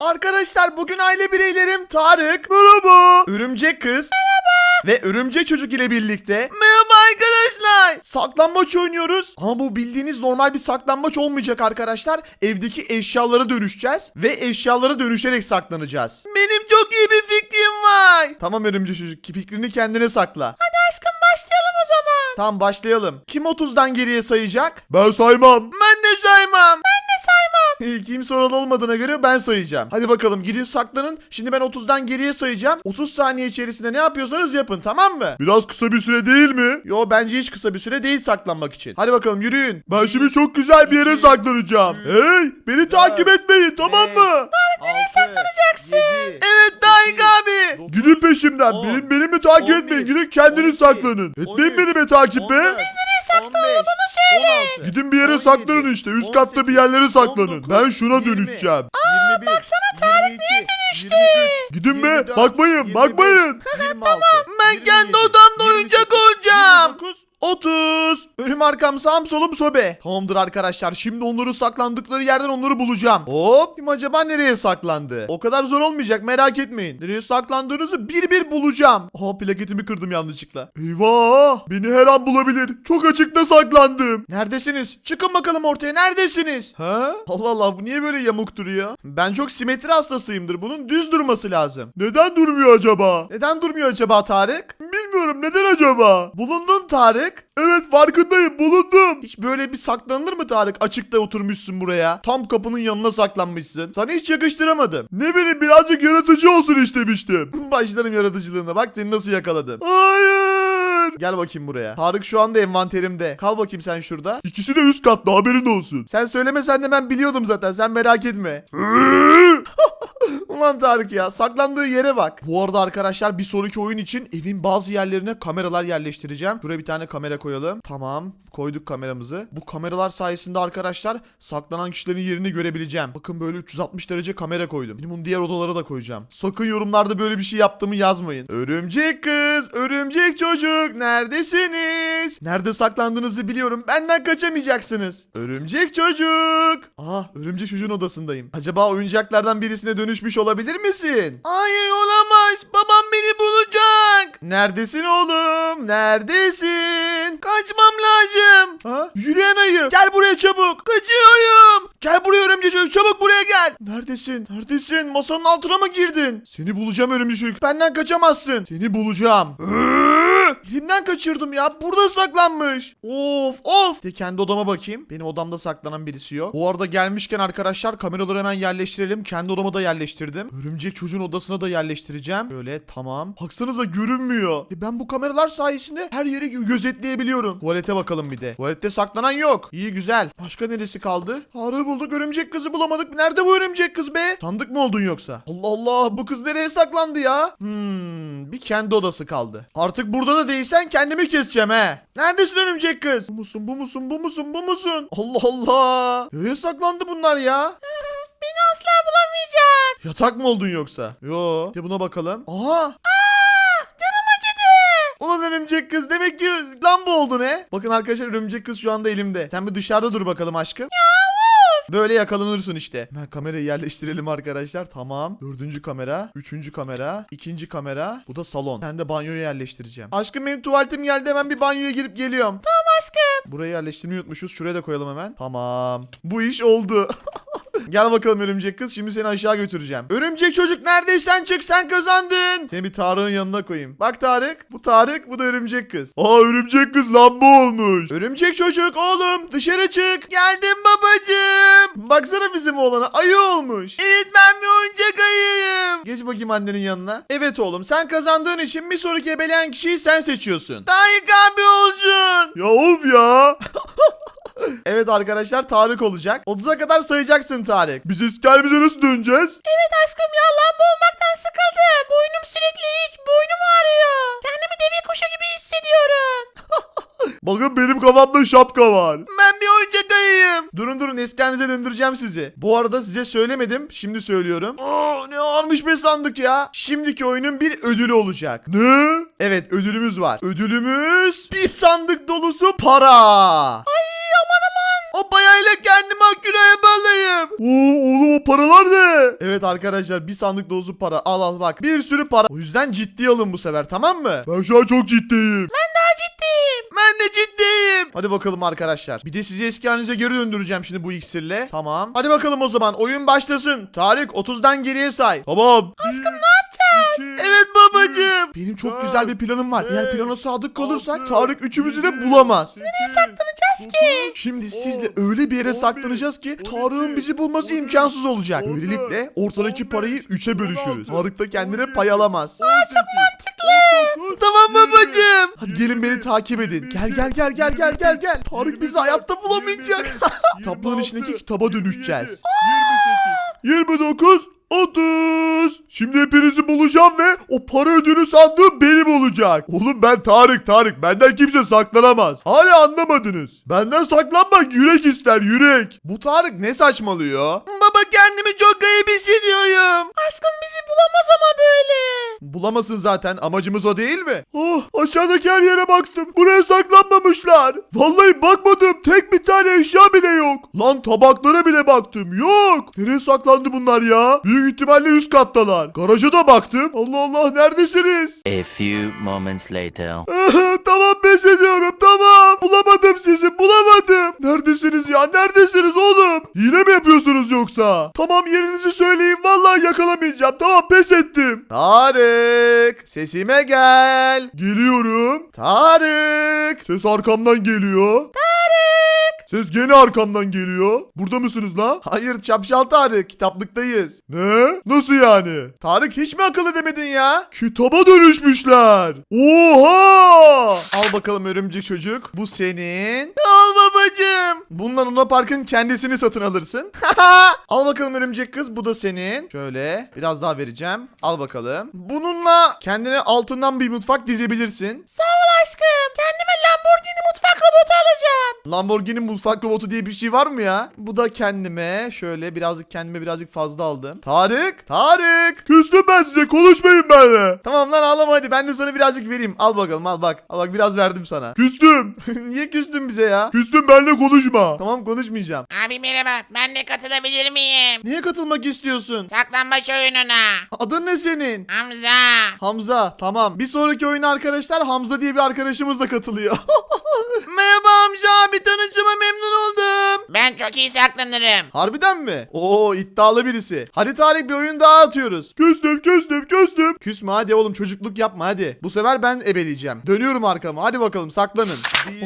Arkadaşlar bugün aile bireylerim Tarık. Merhaba. Örümcek kız. Merhaba. Ve örümcek çocuk ile birlikte. Merhaba arkadaşlar. Saklambaç oynuyoruz. Ama bu bildiğiniz normal bir saklambaç olmayacak arkadaşlar. Evdeki eşyalara dönüşeceğiz. Ve eşyalara dönüşerek saklanacağız. Benim çok iyi bir fikrim var. Tamam örümcek çocuk fikrini kendine sakla. Hadi aşkım başlayalım o zaman. Tamam başlayalım. Kim 30'dan geriye sayacak? Ben saymam. Ben de saymam. Ben de Kimse oralı olmadığına göre ben sayacağım. Hadi bakalım gidin saklanın. Şimdi ben 30'dan geriye sayacağım. 30 saniye içerisinde ne yapıyorsanız yapın tamam mı? Biraz kısa bir süre değil mi? Yo bence hiç kısa bir süre değil saklanmak için. Hadi bakalım yürüyün. Ben şimdi çok güzel bir yere saklanacağım. Hey beni takip etmeyin tamam mı? Nereye saklanacaksın? Evet Tayyip abi. Gidin peşimden. on, Benim benimle takip on etmeyin. bir, Gidin kendiniz on iki, saklanın. on Etmeyin üç, benimle takip be. Nereye saklanalım bana söyle. Gidin bir yere 17, saklanın işte. Üst katta bir yerlere saklanın. 19, Ben şuna 20, dönüşeceğim. Aa baksana Tarık niye dönüştü? Gidin be. Bakmayın. Bakmayın. tamam. Ben kendi odamda oyuncak olacağım. 30. Önüm arkam sağım solum sobe. Tamamdır arkadaşlar. Şimdi onları saklandıkları yerden onları bulacağım. Hop. Kim acaba nereye saklandı? O kadar zor olmayacak merak etmeyin. Nereye saklandığınızı bir bir bulacağım. Aha plaketimi kırdım yanlışlıkla. Eyvah. Beni her an bulabilir. Çok açıkta saklandım. Neredesiniz? Çıkın bakalım ortaya. Neredesiniz? Ha? Allah Allah bu niye böyle yamuk duruyor? Ben çok simetri hastasıyımdır. Bunun düz durması lazım. Neden durmuyor acaba? Neden durmuyor acaba Tarık? Bilmiyorum neden acaba? Bulundun Tarık. Evet farkındayım bulundum. Hiç böyle bir saklanılır mı Tarık? Açıkta oturmuşsun buraya. Tam kapının yanına saklanmışsın. Sana hiç yakıştıramadım. Ne bileyim birazcık yaratıcı olsun istemiştim. Başlarım yaratıcılığına. Bak seni nasıl yakaladım. Hayır. Gel bakayım buraya. Tarık şu anda envanterimde. Kal bakayım sen şurada. İkisi de üst katta haberin olsun. Sen söylemesen de ben biliyordum zaten. Sen merak etme. Ulan Tarık ya saklandığı yere bak. Bu arada arkadaşlar bir sonraki oyun için evin bazı yerlerine kameralar yerleştireceğim. Şuraya bir tane kamera koyalım. Tamam koyduk kameramızı. Bu kameralar sayesinde arkadaşlar saklanan kişilerin yerini görebileceğim. Bakın böyle 360 derece kamera koydum. Şimdi bunu diğer odalara da koyacağım. Sakın yorumlarda böyle bir şey yaptığımı yazmayın. Örümcek kız, örümcek çocuk neredesiniz? Nerede saklandığınızı biliyorum. Benden kaçamayacaksınız. Örümcek çocuk. Aa örümcek çocuğun odasındayım. Acaba oyuncaklardan birisine dönüşmüş olabilir misin? Hayır olamaz. Babam beni bulacak. Neredesin oğlum? Neredesin? Kaçmam lazım. Ha? Yürüyen ayı. Gel buraya çabuk. Kaçıyorum. Gel buraya örümcek çocuk. Çabuk buraya gel. Neredesin? Neredesin? Masanın altına mı girdin? Seni bulacağım örümcek çocuk. Benden kaçamazsın. Seni bulacağım. Elimden kaçırdım ya. Burada saklanmış. Of of. De kendi odama bakayım. Benim odamda saklanan birisi yok. Bu arada gelmişken arkadaşlar kameraları hemen yerleştirelim. Kendi odama da yerleştirdim. Örümcek çocuğun odasına da yerleştireceğim. Böyle tamam. Baksanıza görünmüyor. E ben bu kameralar sayesinde her yeri gö- gözetleyebiliyorum. Tuvalete bakalım bir de. Tuvalette saklanan yok. İyi güzel. Başka neresi kaldı? Arı bulduk. Örümcek kızı bulamadık. Nerede bu örümcek kız be? Sandık mı oldun yoksa? Allah Allah. Bu kız nereye saklandı ya? Hmm. Bir kendi odası kaldı. Artık burada da değilsen kendimi keseceğim he. Neredesin örümcek kız? Bu musun? Bu musun? Bu musun? Bu musun? Allah Allah. Nereye saklandı bunlar ya? Beni asla bulamayacak. Yatak mı oldun yoksa? Yo. De buna bakalım. Aha. Canım acıdı. Ulan örümcek kız demek ki lamba oldun he. Bakın arkadaşlar örümcek kız şu anda elimde. Sen bir dışarıda dur bakalım aşkım. Böyle yakalanırsın işte. Hemen kamerayı yerleştirelim arkadaşlar. Tamam. Dördüncü kamera. Üçüncü kamera. ikinci kamera. Bu da salon. Ben de banyoya yerleştireceğim. Aşkım benim tuvaletim geldi. Hemen bir banyoya girip geliyorum. Tamam aşkım. Burayı yerleştirmeyi unutmuşuz. Şuraya da koyalım hemen. Tamam. Bu iş oldu. Gel bakalım örümcek kız. Şimdi seni aşağı götüreceğim. Örümcek çocuk neredeysen çık sen kazandın. Seni bir Tarık'ın yanına koyayım. Bak Tarık. Bu Tarık. Bu da örümcek kız. Aa örümcek kız lamba olmuş. Örümcek çocuk oğlum dışarı çık. Geldim babacığım. Baksana bizim oğlana ayı olmuş. Evet ben bir oyuncak ayıyım. Geç bakayım annenin yanına. Evet oğlum sen kazandığın için bir sonraki ebeleyen kişiyi sen seçiyorsun. Tarık abi olsun. Ya of ya. Evet arkadaşlar Tarık olacak. 30'a kadar sayacaksın Tarık. Biz eski halimize nasıl döneceğiz? Evet aşkım ya lamba olmaktan sıkıldım. Boynum sürekli eğik. Boynum ağrıyor. Kendimi deve kuşu gibi hissediyorum. Bakın benim kafamda şapka var. Ben bir oyuncak ayıyım. Durun durun eski halinize döndüreceğim sizi. Bu arada size söylemedim. Şimdi söylüyorum. Aa, ne ağırmış be sandık ya. Şimdiki oyunun bir ödülü olacak. Ne? Evet ödülümüz var. Ödülümüz bir sandık dolusu para. Ay. O bayayla gel kendime akülü araba alayım. Oo oğlum o paralar ne? Evet arkadaşlar bir sandık dolusu para. Al al bak. Bir sürü para. O yüzden ciddi alın bu sefer tamam mı? Ben şu an çok ciddiyim. Daha ciddiyim. Ben de ciddiyim. Hadi bakalım arkadaşlar. Bir de sizi eski halinize geri döndüreceğim şimdi bu iksirle. Tamam. Hadi bakalım o zaman. Oyun başlasın. Tarık 30'dan geriye say. Tamam. Aşkım ne? Babacığım. Benim çok güzel bir planım var. Eğer plana sadık kalırsak Tarık üçümüzü de bulamaz. Nereye saklanacağız ki? Şimdi sizle öyle bir yere saklanacağız ki Tarık'ın bizi bulması imkansız olacak. Böylelikle ortadaki parayı üçe bölüşürüz. Tarık da kendine pay alamaz. Çok mantıklı. Tamam babacığım. Hadi gelin beni takip edin. Gel gel gel gel gel gel gel. Tarık bizi hayatta bulamayacak. Kitaplığın içindeki kitaba dönüşeceğiz. 29 30. Şimdi hepinizi bulacağım ve o para ödülü sandığım benim olacak. Oğlum ben Tarık Tarık. Benden kimse saklanamaz. Hala anlamadınız. Benden saklanmak yürek ister yürek. Bu Tarık ne saçmalıyor? Baba kendimi çok ayıp hissediyorum. Aşkım bizi bulamaz ama böyle. Bulamasın zaten amacımız o değil mi? Oh aşağıdaki her yere baktım. Buraya saklanmamışlar. Vallahi bakmadım. Tek bir tane eşya bile yok. Lan tabaklara bile baktım. Yok. Nereye saklandı bunlar ya? Büyük ihtimalle üst kattalar. Garaja da baktım. Allah Allah neredesiniz? A few moments later. tamam pes ediyorum tamam. Bulamadım sizi bulamadım. Neredesiniz ya neredesiniz oğlum? Hile mi yapıyorsunuz yoksa? Tamam yerinizi söyleyin vallahi yakalamayacağım. Tamam pes ettim. Tarık sesime gel. Geliyorum. Tarık. Ses arkamdan geliyor. Tarık. Ses gene arkamdan geliyor. Burada mısınız la? Hayır çapşal Tarık kitaplıktayız. Ne? Nasıl yani? Tarık hiç mi akıl edemedin ya? Kitaba dönüşmüşler. Oha! Al bakalım örümcek çocuk. Bu senin. Al babacığım. Bundan Luna Park'ın kendisini satın alırsın. Al bakalım örümcek kız. Bu da senin. Şöyle biraz daha vereceğim. Al bakalım. Bununla kendine altından bir mutfak dizebilirsin. Sağ ol aşkım. Kendime Lamborghini alacağım. Lamborghini mutfak robotu diye bir şey var mı ya? Bu da kendime şöyle birazcık kendime birazcık fazla aldım. Tarık! Tarık! Küstüm ben size konuşmayın benimle. Tamam lan ağlama hadi ben de sana birazcık vereyim. Al bakalım al bak. Al bak biraz verdim sana. Küstüm. Niye küstün bize ya? Küstüm benimle konuşma. Tamam konuşmayacağım. Abi merhaba. Ben de katılabilir miyim? Niye katılmak istiyorsun? Saklambaç oyununa. Adın ne senin? Hamza. Hamza tamam. Bir sonraki oyuna arkadaşlar Hamza diye bir arkadaşımız da katılıyor. Merhaba Hamza bir tanıştığıma memnun oldum. Ben çok iyi saklanırım. Harbiden mi? Oo iddialı birisi. Hadi Tarık bir oyun daha atıyoruz. Küstüm küstüm küstüm. Küsme hadi oğlum çocukluk yapma hadi. Bu sefer ben ebeleyeceğim. Dönüyorum arkama hadi bakalım saklanın.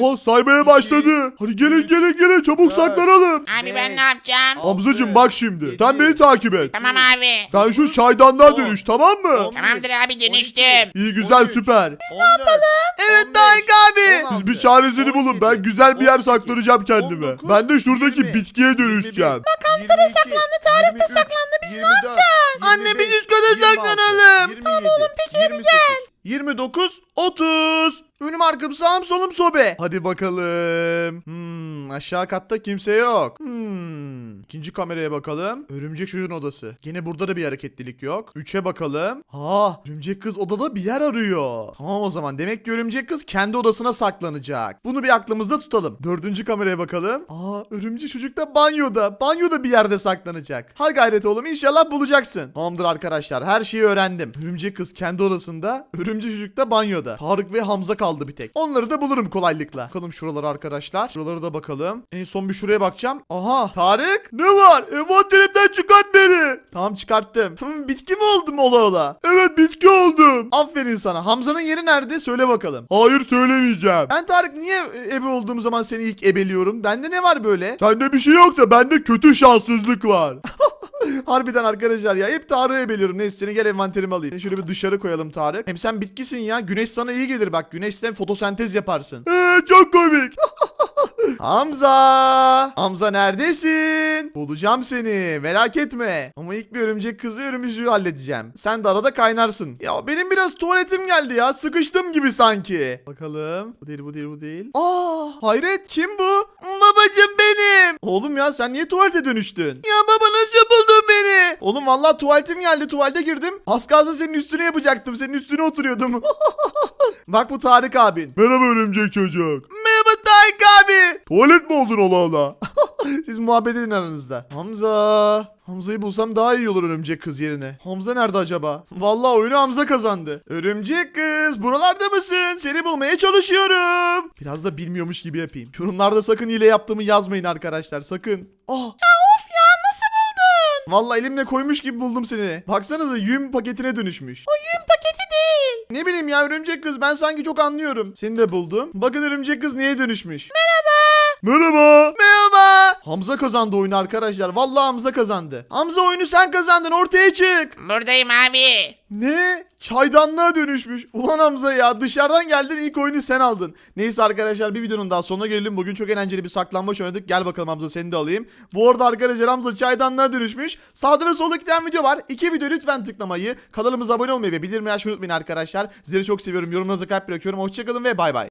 Oha saymaya başladı. Hadi gelin gelin gelin çabuk saklanalım. Abi ben ne yapacağım? Hamzacım bak şimdi. Sen beni takip et. Tamam abi. Sen şu çaydanlığa dönüş tamam mı? Tamamdır abi dönüştüm. İyi güzel süper. Biz ne yapalım? Evet Tarık abi. Siz bir çaresini bulun. Ben güzel bir yer saklanacağım kendime. Ben de şuradaki bitkiye dönüşeceğim. Bak Hamza da saklandı. Tarık da saklandı. Biz ne yapacağız? Anne biz üst kata saklanalım. Tamam oğlum peki hadi gel. 29 30 Önüm arkam sağım solum sobe. Hadi bakalım. Hmm, aşağı katta kimse yok. Hmm, ikinci kameraya bakalım. Örümcek çocuğun odası. Yine burada da bir hareketlilik yok. Üçe bakalım. Aa, örümcek kız odada bir yer arıyor. Tamam o zaman. Demek ki örümcek kız kendi odasına saklanacak. Bunu bir aklımızda tutalım. Dördüncü kameraya bakalım. Aa, örümcek çocuk da banyoda. Banyoda bir yerde saklanacak. Ha gayret oğlum inşallah bulacaksın. Tamamdır arkadaşlar. Her şeyi öğrendim. Örümcek kız kendi odasında. Örümcek çocuk da banyoda. Tarık ve Hamza kaldı bir tek. Onları da bulurum kolaylıkla. Bakalım şuralara arkadaşlar. Şuralara da bakalım. En son bir şuraya bakacağım. Aha Tarık ne var? Envanterimden çıkart beni. Tamam çıkarttım. Hmm, bitki mi oldum ola ola? Evet bitki oldum. Aferin sana. Hamza'nın yeri nerede? Söyle bakalım. Hayır söylemeyeceğim. Ben Tarık niye ebe olduğum zaman seni ilk ebeliyorum? Bende ne var böyle? Sende bir şey yok da bende kötü şanssızlık var. Harbiden arkadaşlar ya hep Tarık'ı ebeliyorum. Neyse seni gel envanterime alayım. Şöyle bir dışarı koyalım Tarık. Hem sen bitkisin ya. Güneş sana iyi gelir bak. Güneşten fotosentez yaparsın. Eee çok komik. Hamza! Hamza neredesin? Bulacağım seni merak etme. Ama ilk bir örümcek kız ve örümcüğü halledeceğim. Sen de arada kaynarsın. Ya benim biraz tuvaletim geldi ya. Sıkıştım gibi sanki. Bakalım. Bu değil bu değil bu değil. Aa hayret kim bu? Babacım benim. Oğlum ya sen niye tuvalete dönüştün? Ya baba nasıl buldun beni? Oğlum vallahi tuvaletim geldi tuvalete girdim. Az kalsın senin üstüne yapacaktım. Senin üstüne oturuyordum. Bak bu Tarık abin. Merhaba örümcek çocuk. Merhaba Tarık abi. Tuvalet mi oldun ola ola? Siz muhabbet edin aranızda. Hamza. Hamza'yı bulsam daha iyi olur örümcek kız yerine. Hamza nerede acaba? Vallahi oyunu Hamza kazandı. Örümcek kız buralarda mısın? Seni bulmaya çalışıyorum. Biraz da bilmiyormuş gibi yapayım. Yorumlarda sakın hile yaptığımı yazmayın arkadaşlar sakın. Ah Of ya nasıl buldun? Vallahi elimle koymuş gibi buldum seni. Baksanıza yün paketine dönüşmüş. O yün paketi değil. Ne bileyim ya örümcek kız ben sanki çok anlıyorum. Seni de buldum. Bakın örümcek kız niye dönüşmüş? Merhaba. Merhaba. Merhaba. Hamza kazandı oyunu arkadaşlar. Vallahi Hamza kazandı. Hamza oyunu sen kazandın ortaya çık. Buradayım abi. Ne? Çaydanlığa dönüşmüş. Ulan Hamza ya dışarıdan geldin ilk oyunu sen aldın. Neyse arkadaşlar bir videonun daha sonuna gelelim. Bugün çok eğlenceli bir saklambaç oynadık. Gel bakalım Hamza seni de alayım. Bu arada arkadaşlar Hamza çaydanlığa dönüşmüş. Sağda ve solda iki tane video var. İki video lütfen tıklamayı, kanalımıza abone olmayı ve bildirimleri açmayı unutmayın arkadaşlar. Sizleri çok seviyorum. Yorumlarınıza kalp bırakıyorum. Hoşçakalın ve bay bay.